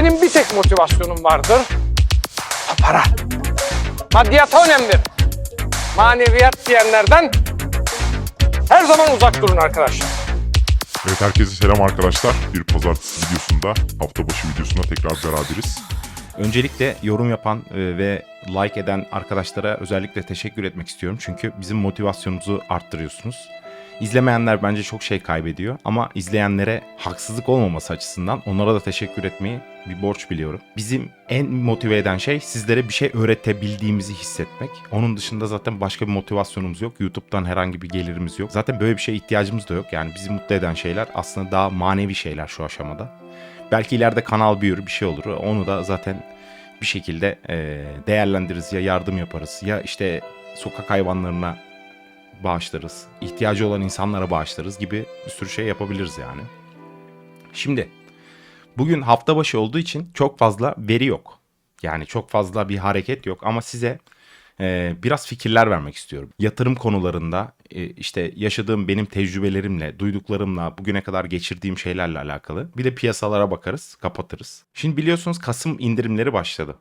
Benim bir tek motivasyonum vardır. Para. Maddiyata önemlidir. Maneviyat diyenlerden her zaman uzak durun arkadaşlar. Evet herkese selam arkadaşlar. Bir pazartesi videosunda, hafta başı videosunda tekrar beraberiz. Öncelikle yorum yapan e, ve like eden arkadaşlara özellikle teşekkür etmek istiyorum. Çünkü bizim motivasyonumuzu arttırıyorsunuz. İzlemeyenler bence çok şey kaybediyor ama izleyenlere haksızlık olmaması açısından onlara da teşekkür etmeyi bir borç biliyorum. Bizim en motive eden şey sizlere bir şey öğretebildiğimizi hissetmek. Onun dışında zaten başka bir motivasyonumuz yok. YouTube'dan herhangi bir gelirimiz yok. Zaten böyle bir şeye ihtiyacımız da yok. Yani bizi mutlu eden şeyler aslında daha manevi şeyler şu aşamada. Belki ileride kanal büyür bir şey olur. Onu da zaten bir şekilde değerlendiririz ya yardım yaparız ya işte sokak hayvanlarına bağışlarız. ihtiyacı olan insanlara bağışlarız gibi bir sürü şey yapabiliriz yani. Şimdi bugün hafta başı olduğu için çok fazla veri yok. Yani çok fazla bir hareket yok ama size e, biraz fikirler vermek istiyorum. Yatırım konularında e, işte yaşadığım benim tecrübelerimle, duyduklarımla, bugüne kadar geçirdiğim şeylerle alakalı. Bir de piyasalara bakarız, kapatırız. Şimdi biliyorsunuz Kasım indirimleri başladı.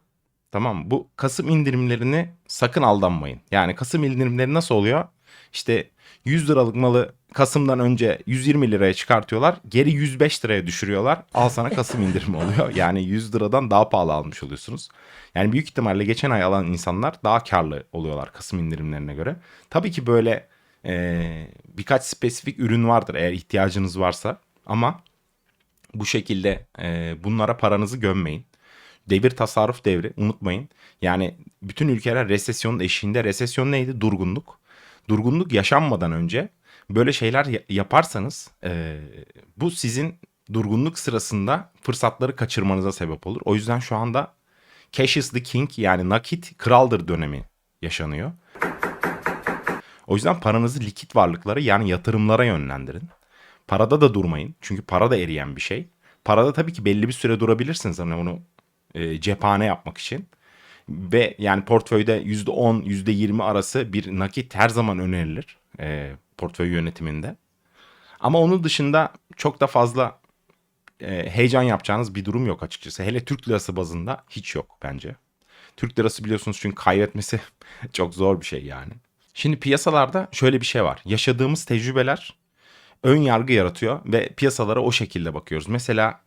Tamam? Bu Kasım indirimlerini sakın aldanmayın. Yani Kasım indirimleri nasıl oluyor? İşte 100 liralık malı Kasım'dan önce 120 liraya çıkartıyorlar. Geri 105 liraya düşürüyorlar. Al sana Kasım indirimi oluyor. Yani 100 liradan daha pahalı almış oluyorsunuz. Yani büyük ihtimalle geçen ay alan insanlar daha karlı oluyorlar Kasım indirimlerine göre. Tabii ki böyle e, birkaç spesifik ürün vardır eğer ihtiyacınız varsa. Ama bu şekilde e, bunlara paranızı gömmeyin. Devir tasarruf devri unutmayın. Yani bütün ülkeler resesyonun eşiğinde. Resesyon neydi? Durgunluk. Durgunluk yaşanmadan önce böyle şeyler ya- yaparsanız e, bu sizin durgunluk sırasında fırsatları kaçırmanıza sebep olur. O yüzden şu anda cash is the king yani nakit kraldır dönemi yaşanıyor. O yüzden paranızı likit varlıklara yani yatırımlara yönlendirin. Parada da durmayın. Çünkü para da eriyen bir şey. Parada tabii ki belli bir süre durabilirsiniz hani onu e, cephane yapmak için. Ve yani portföyde %10, %20 arası bir nakit her zaman önerilir e, portföy yönetiminde. Ama onun dışında çok da fazla e, heyecan yapacağınız bir durum yok açıkçası. Hele Türk lirası bazında hiç yok bence. Türk lirası biliyorsunuz çünkü kaybetmesi çok zor bir şey yani. Şimdi piyasalarda şöyle bir şey var. Yaşadığımız tecrübeler ön yargı yaratıyor ve piyasalara o şekilde bakıyoruz. Mesela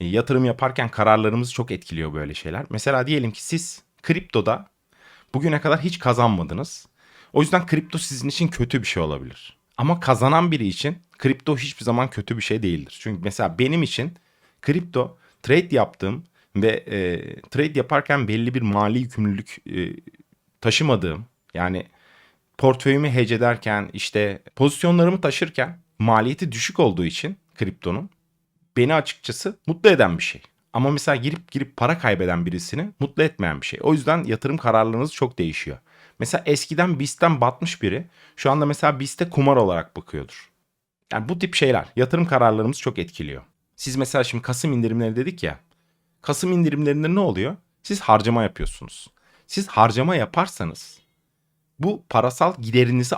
yatırım yaparken kararlarımızı çok etkiliyor böyle şeyler. Mesela diyelim ki siz kriptoda bugüne kadar hiç kazanmadınız. O yüzden kripto sizin için kötü bir şey olabilir. Ama kazanan biri için kripto hiçbir zaman kötü bir şey değildir. Çünkü mesela benim için kripto trade yaptığım ve e, trade yaparken belli bir mali yükümlülük e, taşımadığım yani portföyümü hedge ederken işte pozisyonlarımı taşırken maliyeti düşük olduğu için kriptonun beni açıkçası mutlu eden bir şey. Ama mesela girip girip para kaybeden birisini mutlu etmeyen bir şey. O yüzden yatırım kararlarınız çok değişiyor. Mesela eskiden BIST'ten batmış biri şu anda mesela BIST'e kumar olarak bakıyordur. Yani bu tip şeyler yatırım kararlarımızı çok etkiliyor. Siz mesela şimdi Kasım indirimleri dedik ya. Kasım indirimlerinde ne oluyor? Siz harcama yapıyorsunuz. Siz harcama yaparsanız bu parasal giderinizi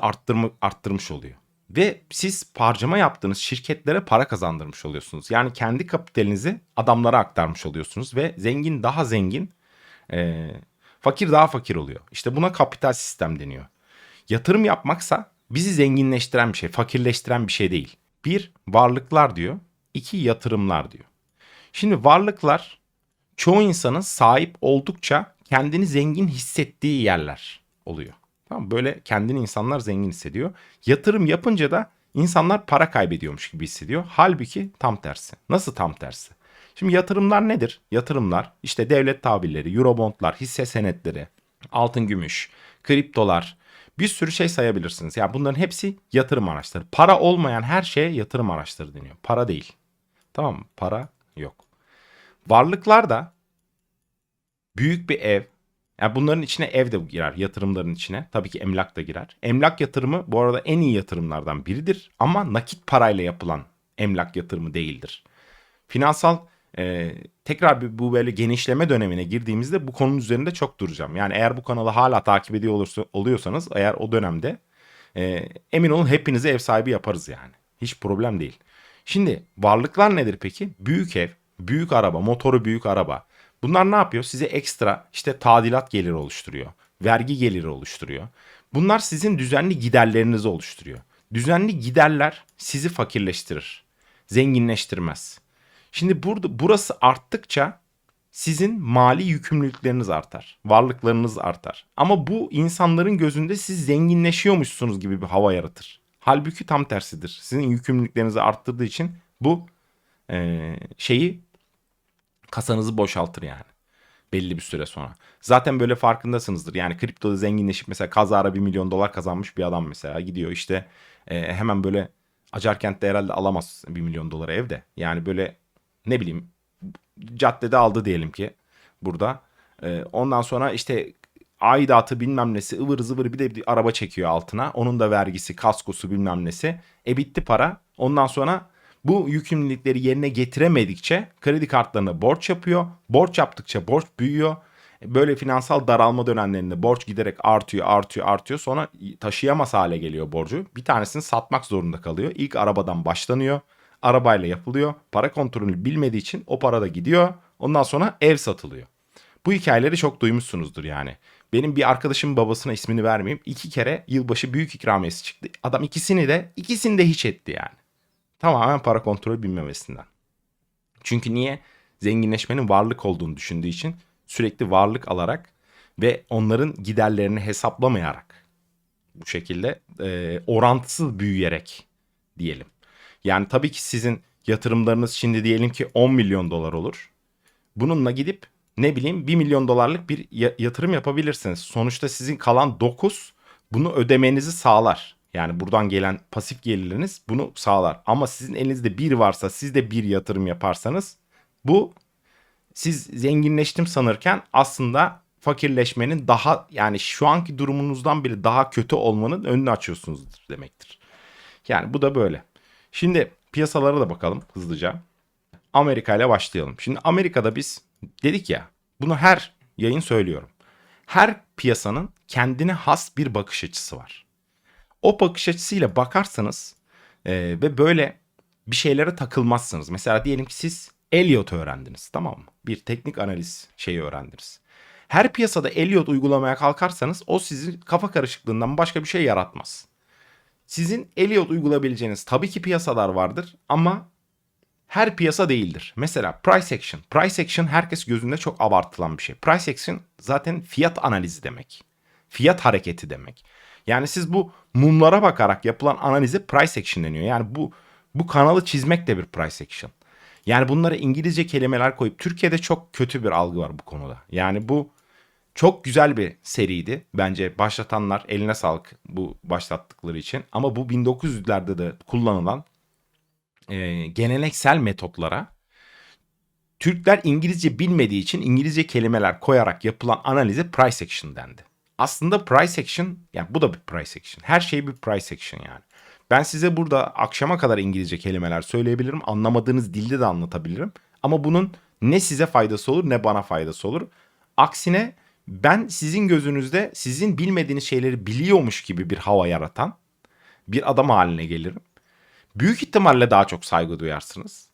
arttırmış oluyor. Ve siz harcama yaptığınız şirketlere para kazandırmış oluyorsunuz. Yani kendi kapitalinizi adamlara aktarmış oluyorsunuz ve zengin daha zengin, e, fakir daha fakir oluyor. İşte buna kapital sistem deniyor. Yatırım yapmaksa bizi zenginleştiren bir şey, fakirleştiren bir şey değil. Bir, varlıklar diyor. iki yatırımlar diyor. Şimdi varlıklar çoğu insanın sahip oldukça kendini zengin hissettiği yerler oluyor. Tamam böyle kendini insanlar zengin hissediyor. Yatırım yapınca da insanlar para kaybediyormuş gibi hissediyor. Halbuki tam tersi. Nasıl tam tersi? Şimdi yatırımlar nedir? Yatırımlar işte devlet tabirleri, eurobondlar, hisse senetleri, altın gümüş, kriptolar bir sürü şey sayabilirsiniz. Yani bunların hepsi yatırım araçları. Para olmayan her şeye yatırım araçları deniyor. Para değil. Tamam mı? Para yok. Varlıklar da büyük bir ev. Yani bunların içine ev de girer. Yatırımların içine. Tabii ki emlak da girer. Emlak yatırımı bu arada en iyi yatırımlardan biridir. Ama nakit parayla yapılan emlak yatırımı değildir. Finansal e, tekrar bir, bu böyle genişleme dönemine girdiğimizde bu konunun üzerinde çok duracağım. Yani eğer bu kanalı hala takip ediyor olursa, oluyorsanız eğer o dönemde e, emin olun hepinize ev sahibi yaparız yani. Hiç problem değil. Şimdi varlıklar nedir peki? Büyük ev, büyük araba, motoru büyük araba. Bunlar ne yapıyor? Size ekstra işte tadilat geliri oluşturuyor. Vergi geliri oluşturuyor. Bunlar sizin düzenli giderlerinizi oluşturuyor. Düzenli giderler sizi fakirleştirir. Zenginleştirmez. Şimdi burada burası arttıkça sizin mali yükümlülükleriniz artar. Varlıklarınız artar. Ama bu insanların gözünde siz zenginleşiyormuşsunuz gibi bir hava yaratır. Halbuki tam tersidir. Sizin yükümlülüklerinizi arttırdığı için bu eee, şeyi kasanızı boşaltır yani. Belli bir süre sonra. Zaten böyle farkındasınızdır. Yani kriptoda zenginleşip mesela kazara 1 milyon dolar kazanmış bir adam mesela gidiyor işte e, hemen böyle Acarkent'te herhalde alamaz 1 milyon doları evde. Yani böyle ne bileyim caddede aldı diyelim ki burada. E, ondan sonra işte aidatı bilmem nesi ıvır zıvır bir de bir araba çekiyor altına. Onun da vergisi, kaskosu bilmem nesi. E bitti para. Ondan sonra bu yükümlülükleri yerine getiremedikçe kredi kartlarına borç yapıyor. Borç yaptıkça borç büyüyor. E, Böyle finansal daralma dönemlerinde borç giderek artıyor, artıyor, artıyor. Sonra taşıyamaz hale geliyor borcu. Bir tanesini satmak zorunda kalıyor. İlk arabadan başlanıyor. Arabayla yapılıyor. Para kontrolünü bilmediği için o para da gidiyor. Ondan sonra ev satılıyor. Bu hikayeleri çok duymuşsunuzdur yani. Benim bir arkadaşımın babasına ismini vermeyeyim. iki kere yılbaşı büyük ikramiyesi çıktı. Adam ikisini de ikisini de hiç etti yani. Tamamen para kontrolü bilmemesinden. Çünkü niye? Zenginleşmenin varlık olduğunu düşündüğü için sürekli varlık alarak ve onların giderlerini hesaplamayarak bu şekilde e, orantısız büyüyerek diyelim. Yani tabii ki sizin yatırımlarınız şimdi diyelim ki 10 milyon dolar olur. Bununla gidip ne bileyim 1 milyon dolarlık bir ya- yatırım yapabilirsiniz. Sonuçta sizin kalan 9 bunu ödemenizi sağlar. Yani buradan gelen pasif gelirleriniz bunu sağlar. Ama sizin elinizde bir varsa siz de bir yatırım yaparsanız bu siz zenginleştim sanırken aslında fakirleşmenin daha yani şu anki durumunuzdan bile daha kötü olmanın önünü açıyorsunuzdur demektir. Yani bu da böyle. Şimdi piyasalara da bakalım hızlıca. Amerika ile başlayalım. Şimdi Amerika'da biz dedik ya bunu her yayın söylüyorum. Her piyasanın kendine has bir bakış açısı var. O bakış açısıyla bakarsanız e, ve böyle bir şeylere takılmazsınız. Mesela diyelim ki siz Elliot öğrendiniz tamam mı? Bir teknik analiz şeyi öğrendiniz. Her piyasada Elliot uygulamaya kalkarsanız o sizin kafa karışıklığından başka bir şey yaratmaz. Sizin Elliot uygulayabileceğiniz tabii ki piyasalar vardır ama her piyasa değildir. Mesela price action. Price action herkes gözünde çok abartılan bir şey. Price action zaten fiyat analizi demek. Fiyat hareketi demek. Yani siz bu mumlara bakarak yapılan analize price action deniyor. Yani bu bu kanalı çizmek de bir price action. Yani bunlara İngilizce kelimeler koyup Türkiye'de çok kötü bir algı var bu konuda. Yani bu çok güzel bir seriydi. Bence başlatanlar eline sağlık bu başlattıkları için. Ama bu 1900'lerde de kullanılan e, geleneksel metotlara Türkler İngilizce bilmediği için İngilizce kelimeler koyarak yapılan analize price action dendi. Aslında price action yani bu da bir price action. Her şey bir price action yani. Ben size burada akşama kadar İngilizce kelimeler söyleyebilirim. Anlamadığınız dilde de anlatabilirim. Ama bunun ne size faydası olur ne bana faydası olur. Aksine ben sizin gözünüzde sizin bilmediğiniz şeyleri biliyormuş gibi bir hava yaratan bir adam haline gelirim. Büyük ihtimalle daha çok saygı duyarsınız.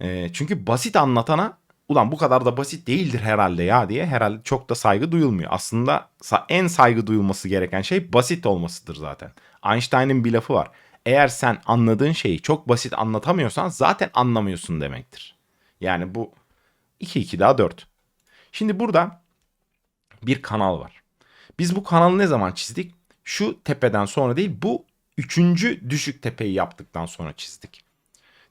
Ee, çünkü basit anlatana ulan bu kadar da basit değildir herhalde ya diye herhalde çok da saygı duyulmuyor. Aslında en saygı duyulması gereken şey basit olmasıdır zaten. Einstein'ın bir lafı var. Eğer sen anladığın şeyi çok basit anlatamıyorsan zaten anlamıyorsun demektir. Yani bu 2 2 daha 4. Şimdi burada bir kanal var. Biz bu kanalı ne zaman çizdik? Şu tepeden sonra değil bu üçüncü düşük tepeyi yaptıktan sonra çizdik.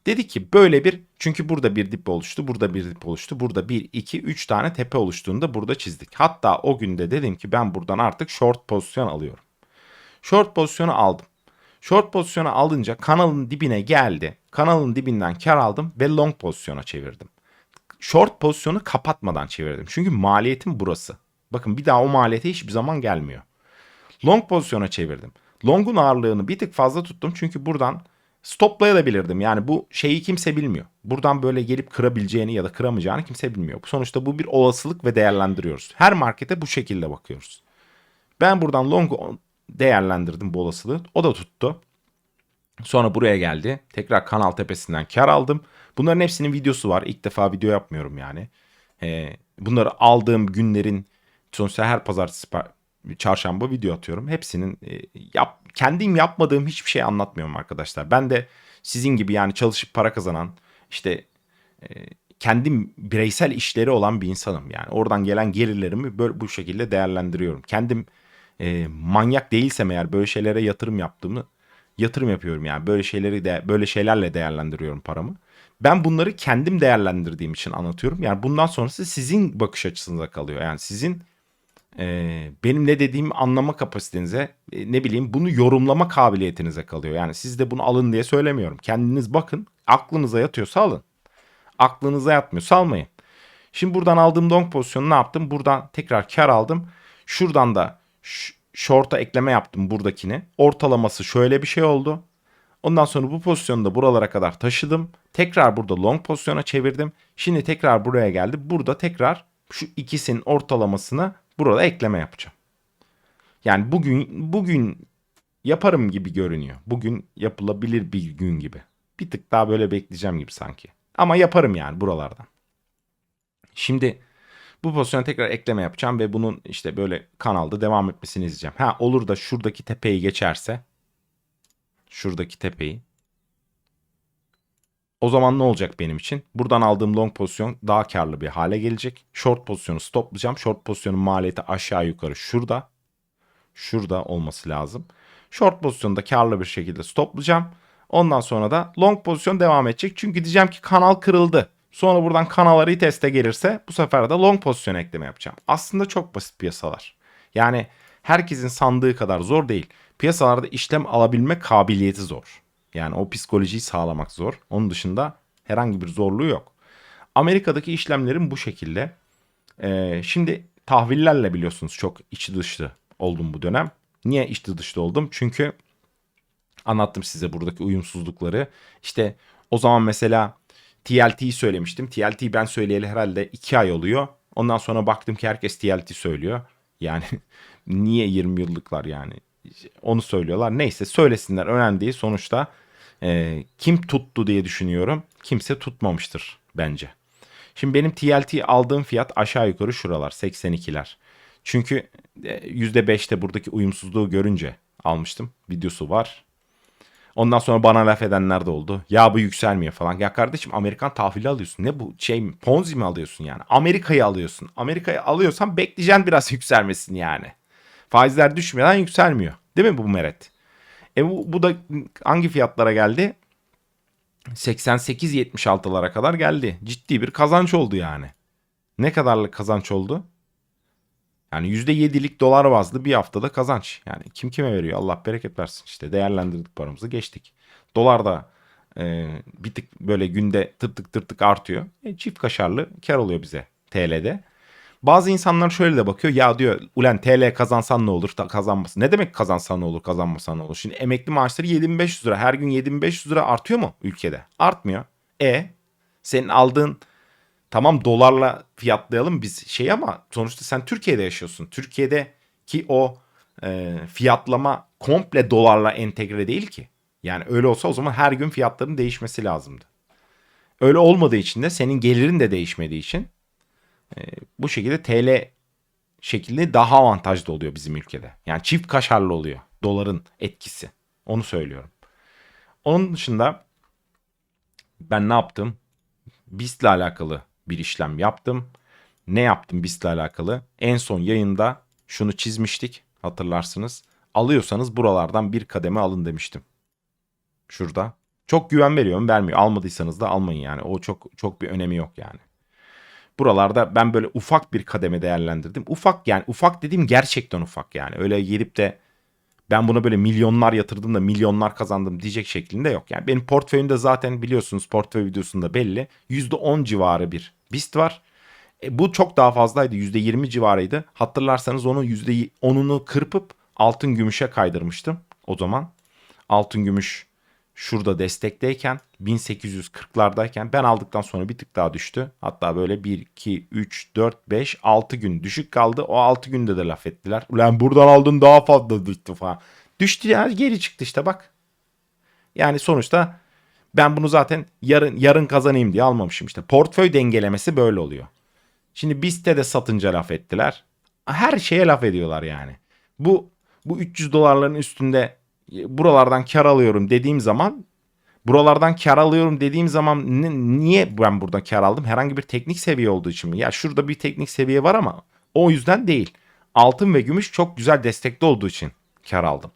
Dedi ki böyle bir çünkü burada bir dip oluştu, burada bir dip oluştu, burada bir, iki, üç tane tepe oluştuğunda burada çizdik. Hatta o günde dedim ki ben buradan artık short pozisyon alıyorum. Short pozisyonu aldım. Short pozisyonu alınca kanalın dibine geldi. Kanalın dibinden kar aldım ve long pozisyona çevirdim. Short pozisyonu kapatmadan çevirdim. Çünkü maliyetim burası. Bakın bir daha o maliyete hiçbir zaman gelmiyor. Long pozisyona çevirdim. Long'un ağırlığını bir tık fazla tuttum çünkü buradan stoplayabilirdim. Yani bu şeyi kimse bilmiyor. Buradan böyle gelip kırabileceğini ya da kıramayacağını kimse bilmiyor. Sonuçta bu bir olasılık ve değerlendiriyoruz. Her markete bu şekilde bakıyoruz. Ben buradan long'u değerlendirdim bu olasılığı. O da tuttu. Sonra buraya geldi. Tekrar kanal tepesinden kar aldım. Bunların hepsinin videosu var. İlk defa video yapmıyorum yani. Ee, bunları aldığım günlerin sonuçta her pazartesi pa- çarşamba video atıyorum. Hepsinin e, yap, kendim yapmadığım hiçbir şey anlatmıyorum arkadaşlar. Ben de sizin gibi yani çalışıp para kazanan işte e, kendim bireysel işleri olan bir insanım. Yani oradan gelen gelirlerimi böyle bu şekilde değerlendiriyorum. Kendim e, manyak değilsem eğer böyle şeylere yatırım yaptığımı yatırım yapıyorum yani böyle şeyleri de böyle şeylerle değerlendiriyorum paramı. Ben bunları kendim değerlendirdiğim için anlatıyorum. Yani bundan sonrası sizin bakış açısınıza kalıyor. Yani sizin e, benim ne dediğimi anlama kapasitenize e, ne bileyim bunu yorumlama kabiliyetinize kalıyor. Yani siz de bunu alın diye söylemiyorum. Kendiniz bakın aklınıza yatıyorsa alın. Aklınıza yatmıyorsa almayın. Şimdi buradan aldığım long pozisyonu ne yaptım? Buradan tekrar kar aldım. Şuradan da short'a ekleme yaptım buradakini. Ortalaması şöyle bir şey oldu. Ondan sonra bu pozisyonu da buralara kadar taşıdım. Tekrar burada long pozisyona çevirdim. Şimdi tekrar buraya geldi. Burada tekrar şu ikisinin ortalamasını burada ekleme yapacağım. Yani bugün bugün yaparım gibi görünüyor. Bugün yapılabilir bir gün gibi. Bir tık daha böyle bekleyeceğim gibi sanki. Ama yaparım yani buralardan. Şimdi bu pozisyona tekrar ekleme yapacağım ve bunun işte böyle kanalda devam etmesini izleyeceğim. Ha olur da şuradaki tepeyi geçerse şuradaki tepeyi o zaman ne olacak benim için? Buradan aldığım long pozisyon daha karlı bir hale gelecek. Short pozisyonu stoplayacağım. Short pozisyonun maliyeti aşağı yukarı şurada. Şurada olması lazım. Short pozisyonda karlı bir şekilde stoplayacağım. Ondan sonra da long pozisyon devam edecek. Çünkü diyeceğim ki kanal kırıldı. Sonra buradan kanalları teste gelirse bu sefer de long pozisyon ekleme yapacağım. Aslında çok basit piyasalar. Yani herkesin sandığı kadar zor değil. Piyasalarda işlem alabilme kabiliyeti zor. Yani o psikolojiyi sağlamak zor. Onun dışında herhangi bir zorluğu yok. Amerika'daki işlemlerin bu şekilde. Ee, şimdi tahvillerle biliyorsunuz çok içi dışlı oldum bu dönem. Niye içi dışlı oldum? Çünkü anlattım size buradaki uyumsuzlukları. İşte o zaman mesela TLT'yi söylemiştim. TLT ben söyleyeli herhalde 2 ay oluyor. Ondan sonra baktım ki herkes TLT söylüyor. Yani niye 20 yıllıklar yani? Onu söylüyorlar. Neyse söylesinler önemli değil. Sonuçta e, kim tuttu diye düşünüyorum. Kimse tutmamıştır bence. Şimdi benim TLT aldığım fiyat aşağı yukarı şuralar 82'ler. Çünkü e, %5'te buradaki uyumsuzluğu görünce almıştım. Videosu var. Ondan sonra bana laf edenler de oldu. Ya bu yükselmiyor falan. Ya kardeşim Amerikan tahvili alıyorsun. Ne bu şey mi? Ponzi mi alıyorsun yani? Amerika'yı alıyorsun. Amerika'yı alıyorsan bekleyeceksin biraz yükselmesini yani. Faizler düşmeden yükselmiyor. Değil mi bu meret? E bu, bu da hangi fiyatlara geldi? 88-76'lara kadar geldi. Ciddi bir kazanç oldu yani. Ne kadarlık kazanç oldu? Yani %7'lik dolar bazlı bir haftada kazanç. Yani kim kime veriyor Allah bereket versin. İşte değerlendirdik paramızı geçtik. Dolar da e, bir tık böyle günde tık tık tık tık artıyor. E, çift kaşarlı kar oluyor bize TL'de. Bazı insanlar şöyle de bakıyor. Ya diyor ulen TL kazansan ne olur kazanmasın. Ne demek kazansan ne olur kazanmasan ne olur. Şimdi emekli maaşları 7500 lira. Her gün 7500 lira artıyor mu ülkede? Artmıyor. E senin aldığın tamam dolarla fiyatlayalım biz şey ama sonuçta sen Türkiye'de yaşıyorsun. Türkiye'de ki o e, fiyatlama komple dolarla entegre değil ki. Yani öyle olsa o zaman her gün fiyatların değişmesi lazımdı. Öyle olmadığı için de senin gelirin de değişmediği için e, bu şekilde TL şekilde daha avantajlı oluyor bizim ülkede. Yani çift kaşarlı oluyor doların etkisi. Onu söylüyorum. Onun dışında ben ne yaptım? BIST ile alakalı bir işlem yaptım. Ne yaptım BIST ile alakalı? En son yayında şunu çizmiştik hatırlarsınız. Alıyorsanız buralardan bir kademe alın demiştim. Şurada. Çok güven veriyorum vermiyor. Almadıysanız da almayın yani. O çok çok bir önemi yok yani. Buralarda ben böyle ufak bir kademe değerlendirdim. Ufak yani ufak dediğim gerçekten ufak yani. Öyle gelip de ben buna böyle milyonlar yatırdım da milyonlar kazandım diyecek şeklinde yok. Yani benim portföyümde zaten biliyorsunuz portföy videosunda belli. %10 civarı bir BIST var. E, bu çok daha fazlaydı. %20 civarıydı. Hatırlarsanız onun %10'unu kırpıp altın gümüşe kaydırmıştım o zaman. Altın gümüş şurada destekteyken 1840'lardayken ben aldıktan sonra bir tık daha düştü. Hatta böyle 1, 2, 3, 4, 5, 6 gün düşük kaldı. O 6 günde de laf ettiler. Ulan buradan aldın daha fazla düştü falan. Düştü yani geri çıktı işte bak. Yani sonuçta ben bunu zaten yarın yarın kazanayım diye almamışım işte. Portföy dengelemesi böyle oluyor. Şimdi BIST'te de satınca laf ettiler. Her şeye laf ediyorlar yani. Bu bu 300 dolarların üstünde buralardan kar alıyorum dediğim zaman buralardan kar alıyorum dediğim zaman ni- niye ben burada kar aldım? Herhangi bir teknik seviye olduğu için mi? Ya şurada bir teknik seviye var ama o yüzden değil. Altın ve gümüş çok güzel destekli olduğu için kar aldım.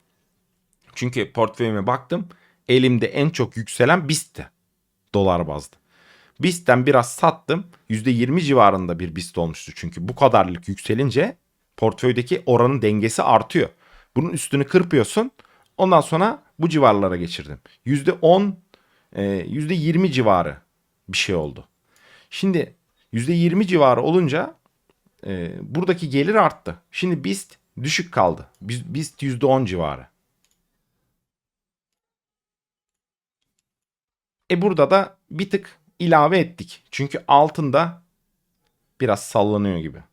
Çünkü portföyüme baktım. Elimde en çok yükselen BIST'ti. Dolar bazlı. BIST'ten biraz sattım. %20 civarında bir BIST olmuştu çünkü. Bu kadarlık yükselince portföydeki oranın dengesi artıyor. Bunun üstünü kırpıyorsun. Ondan sonra bu civarlara geçirdim. %10, e, %20 civarı bir şey oldu. Şimdi %20 civarı olunca e, buradaki gelir arttı. Şimdi BIST düşük kaldı. BIST %10 civarı. E burada da bir tık ilave ettik. Çünkü altında biraz sallanıyor gibi.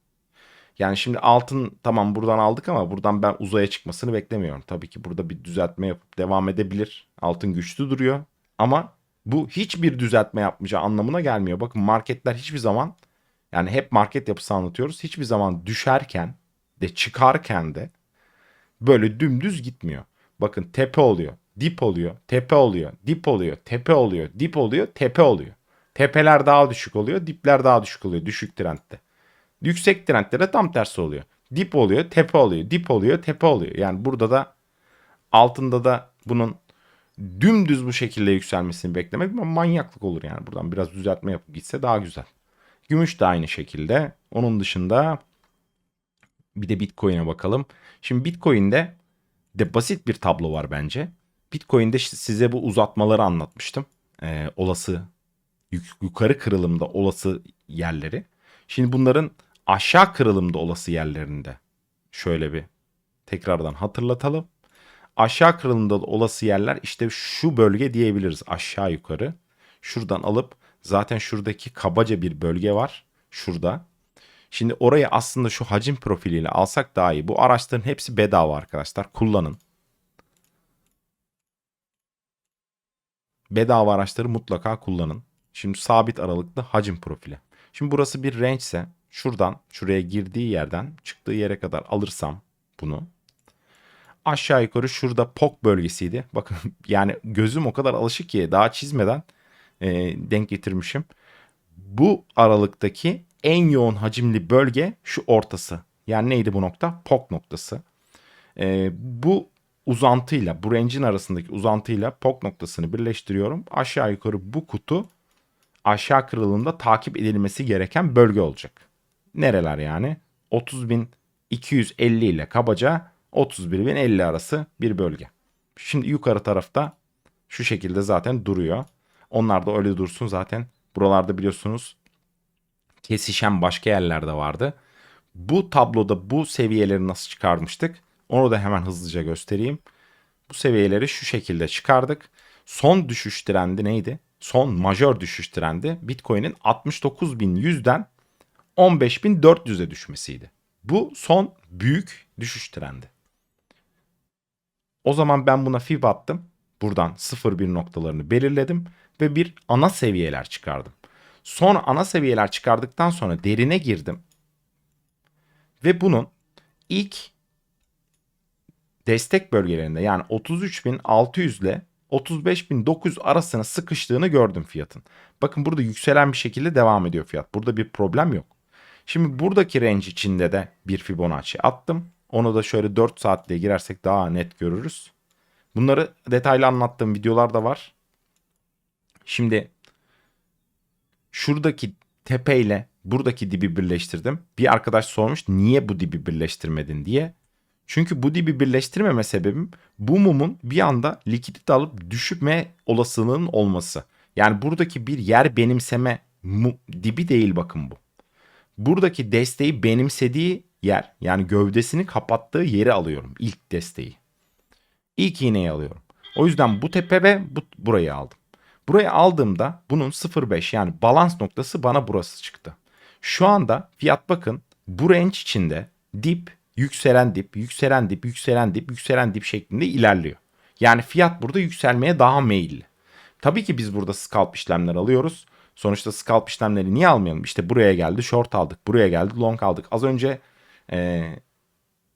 Yani şimdi altın tamam buradan aldık ama buradan ben uzaya çıkmasını beklemiyorum. Tabii ki burada bir düzeltme yapıp devam edebilir. Altın güçlü duruyor. Ama bu hiçbir düzeltme yapmayacağı anlamına gelmiyor. Bakın marketler hiçbir zaman yani hep market yapısı anlatıyoruz. Hiçbir zaman düşerken de çıkarken de böyle dümdüz gitmiyor. Bakın tepe oluyor, dip oluyor, tepe oluyor, dip oluyor, tepe oluyor, dip oluyor, tepe oluyor. Tepeler daha düşük oluyor, dipler daha düşük oluyor düşük trendde. Yüksek trendde de tam tersi oluyor. Dip oluyor, tepe oluyor, dip oluyor, tepe oluyor. Yani burada da altında da bunun dümdüz bu şekilde yükselmesini beklemek manyaklık olur yani. Buradan biraz düzeltme yapıp gitse daha güzel. Gümüş de aynı şekilde. Onun dışında bir de Bitcoin'e bakalım. Şimdi Bitcoin'de de basit bir tablo var bence. Bitcoin'de size bu uzatmaları anlatmıştım. Ee, olası yuk- yukarı kırılımda olası yerleri. Şimdi bunların aşağı kırılımda olası yerlerinde şöyle bir tekrardan hatırlatalım. Aşağı kırılımda olası yerler işte şu bölge diyebiliriz aşağı yukarı. Şuradan alıp zaten şuradaki kabaca bir bölge var. Şurada. Şimdi orayı aslında şu hacim profiliyle alsak daha iyi. Bu araçların hepsi bedava arkadaşlar. Kullanın. Bedava araçları mutlaka kullanın. Şimdi sabit aralıklı hacim profili. Şimdi burası bir range ise şuradan şuraya girdiği yerden çıktığı yere kadar alırsam bunu aşağı yukarı şurada POK bölgesiydi. Bakın yani gözüm o kadar alışık ki daha çizmeden e, denk getirmişim. Bu aralıktaki en yoğun hacimli bölge şu ortası. Yani neydi bu nokta? POK noktası. E, bu uzantıyla, bu range'in arasındaki uzantıyla POK noktasını birleştiriyorum. Aşağı yukarı bu kutu aşağı kırılımda takip edilmesi gereken bölge olacak. Nereler yani? 30.250 ile kabaca 31.050 arası bir bölge. Şimdi yukarı tarafta şu şekilde zaten duruyor. Onlar da öyle dursun zaten. Buralarda biliyorsunuz kesişen başka yerlerde vardı. Bu tabloda bu seviyeleri nasıl çıkarmıştık? Onu da hemen hızlıca göstereyim. Bu seviyeleri şu şekilde çıkardık. Son düşüş trendi neydi? Son majör düşüş trendi Bitcoin'in 69.100'den 15.400'e düşmesiydi. Bu son büyük düşüş trendi. O zaman ben buna fib attım. Buradan 0.1 noktalarını belirledim ve bir ana seviyeler çıkardım. Sonra ana seviyeler çıkardıktan sonra derine girdim. Ve bunun ilk destek bölgelerinde yani 33.600 ile 35.900 arasına sıkıştığını gördüm fiyatın. Bakın burada yükselen bir şekilde devam ediyor fiyat. Burada bir problem yok. Şimdi buradaki range içinde de bir Fibonacci attım. Onu da şöyle 4 saatte girersek daha net görürüz. Bunları detaylı anlattığım videolar da var. Şimdi şuradaki tepeyle buradaki dibi birleştirdim. Bir arkadaş sormuş niye bu dibi birleştirmedin diye. Çünkü bu dibi birleştirmeme sebebim bu mumun bir anda likidite alıp düşme olasılığının olması. Yani buradaki bir yer benimseme mu- dibi değil bakın bu. Buradaki desteği benimsediği yer yani gövdesini kapattığı yeri alıyorum ilk desteği. İlk iğneyi alıyorum. O yüzden bu tepe ve bu, burayı aldım. Burayı aldığımda bunun 0.5 yani balans noktası bana burası çıktı. Şu anda fiyat bakın bu range içinde dip, yükselen dip, yükselen dip, yükselen dip, yükselen dip şeklinde ilerliyor. Yani fiyat burada yükselmeye daha meyilli. Tabii ki biz burada scalp işlemler alıyoruz. Sonuçta scalp işlemleri niye almayalım? İşte buraya geldi short aldık, buraya geldi long aldık. Az önce e,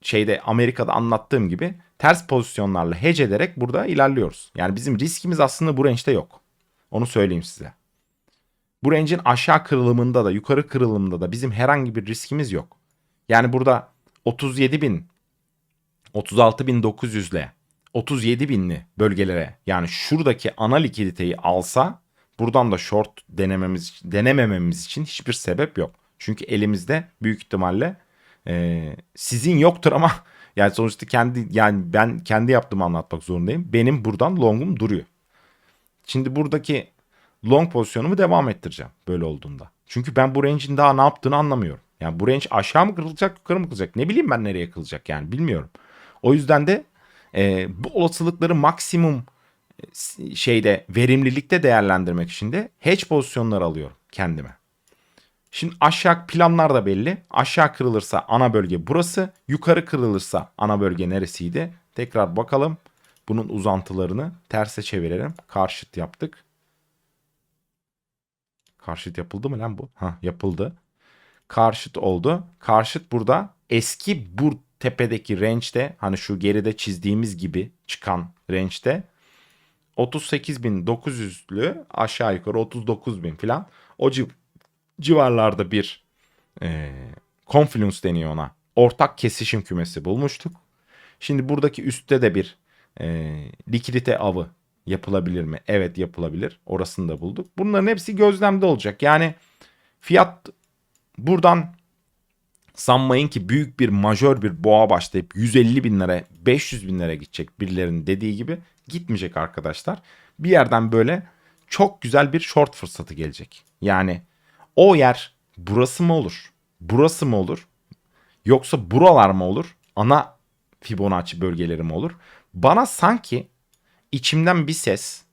şeyde Amerika'da anlattığım gibi ters pozisyonlarla hedge ederek burada ilerliyoruz. Yani bizim riskimiz aslında bu range'de yok. Onu söyleyeyim size. Bu range'in aşağı kırılımında da yukarı kırılımında da bizim herhangi bir riskimiz yok. Yani burada 37 bin 36.900 ile 37 binli bölgelere yani şuradaki ana likiditeyi alsa buradan da short denememiz denemememiz için hiçbir sebep yok. Çünkü elimizde büyük ihtimalle e, sizin yoktur ama yani sonuçta kendi yani ben kendi yaptığımı anlatmak zorundayım. Benim buradan longum duruyor. Şimdi buradaki long pozisyonumu devam ettireceğim böyle olduğunda. Çünkü ben bu range'in daha ne yaptığını anlamıyorum. Yani bu range aşağı mı kırılacak yukarı mı kırılacak ne bileyim ben nereye kırılacak yani bilmiyorum. O yüzden de e, bu olasılıkları maksimum şeyde verimlilikte değerlendirmek için de hedge pozisyonlar alıyorum kendime. Şimdi aşağı planlar da belli. Aşağı kırılırsa ana bölge burası. Yukarı kırılırsa ana bölge neresiydi? Tekrar bakalım. Bunun uzantılarını terse çevirelim. Karşıt yaptık. Karşıt yapıldı mı lan bu? Ha yapıldı. Karşıt oldu. Karşıt burada eski bu tepedeki range'de hani şu geride çizdiğimiz gibi çıkan range'de 38.900'lü aşağı yukarı 39.000 falan o civ- civarlarda bir e, confluence deniyor ona. Ortak kesişim kümesi bulmuştuk. Şimdi buradaki üstte de bir e, likidite avı yapılabilir mi? Evet yapılabilir. Orasını da bulduk. Bunların hepsi gözlemde olacak. Yani fiyat buradan sanmayın ki büyük bir majör bir boğa başlayıp 150 binlere 500 binlere gidecek birilerinin dediği gibi gitmeyecek arkadaşlar. Bir yerden böyle çok güzel bir short fırsatı gelecek. Yani o yer burası mı olur? Burası mı olur? Yoksa buralar mı olur? Ana Fibonacci bölgeleri mi olur? Bana sanki içimden bir ses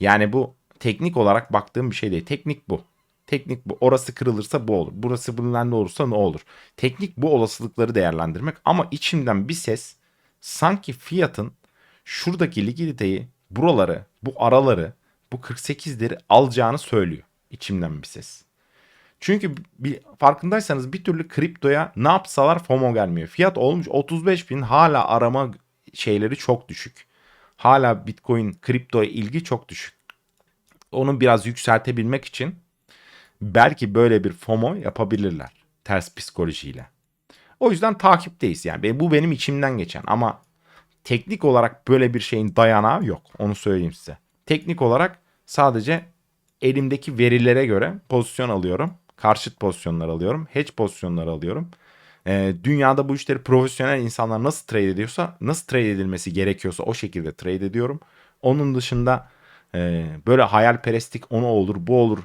yani bu teknik olarak baktığım bir şey değil. Teknik bu. Teknik bu. Orası kırılırsa bu olur. Burası bilmem ne olursa ne olur. Teknik bu olasılıkları değerlendirmek ama içimden bir ses sanki fiyatın şuradaki likiditeyi buraları, bu araları, bu 48'leri alacağını söylüyor. İçimden bir ses. Çünkü bir, farkındaysanız bir türlü kriptoya ne yapsalar FOMO gelmiyor. Fiyat olmuş 35 bin hala arama şeyleri çok düşük. Hala Bitcoin kriptoya ilgi çok düşük. Onu biraz yükseltebilmek için belki böyle bir FOMO yapabilirler ters psikolojiyle. O yüzden takipteyiz yani. Bu benim içimden geçen ama teknik olarak böyle bir şeyin dayanağı yok. Onu söyleyeyim size. Teknik olarak sadece elimdeki verilere göre pozisyon alıyorum. Karşıt pozisyonlar alıyorum. Hedge pozisyonları alıyorum. Ee, dünyada bu işleri profesyonel insanlar nasıl trade ediyorsa, nasıl trade edilmesi gerekiyorsa o şekilde trade ediyorum. Onun dışında e, böyle hayalperestlik onu olur, bu olur.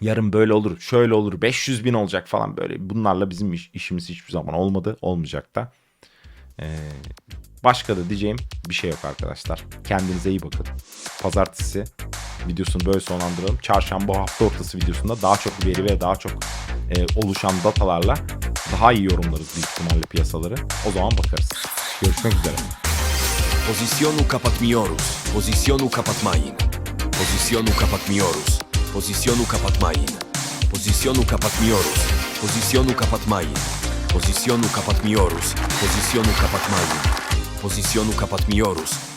Yarın böyle olur, şöyle olur, 500 bin olacak falan böyle. Bunlarla bizim iş- işimiz hiçbir zaman olmadı, olmayacak da. Ee, başka da diyeceğim bir şey yok arkadaşlar. Kendinize iyi bakın. Pazartesi videosunu böyle sonlandıralım. Çarşamba hafta ortası videosunda daha çok veri ve daha çok e, oluşan datalarla daha iyi yorumlarız büyük ihtimalle piyasaları. O zaman bakarız. Görüşmek üzere. Positionu kapatmıyoruz. Positionu kapatmayın. Positionu kapatmıyoruz. Positionu kapatmayın. Positionu kapatmıyoruz. Positionu kapatmayın. Positionu kapatmıyoruz. Positionu kapatmayın. Positionu kapatmıyoruz.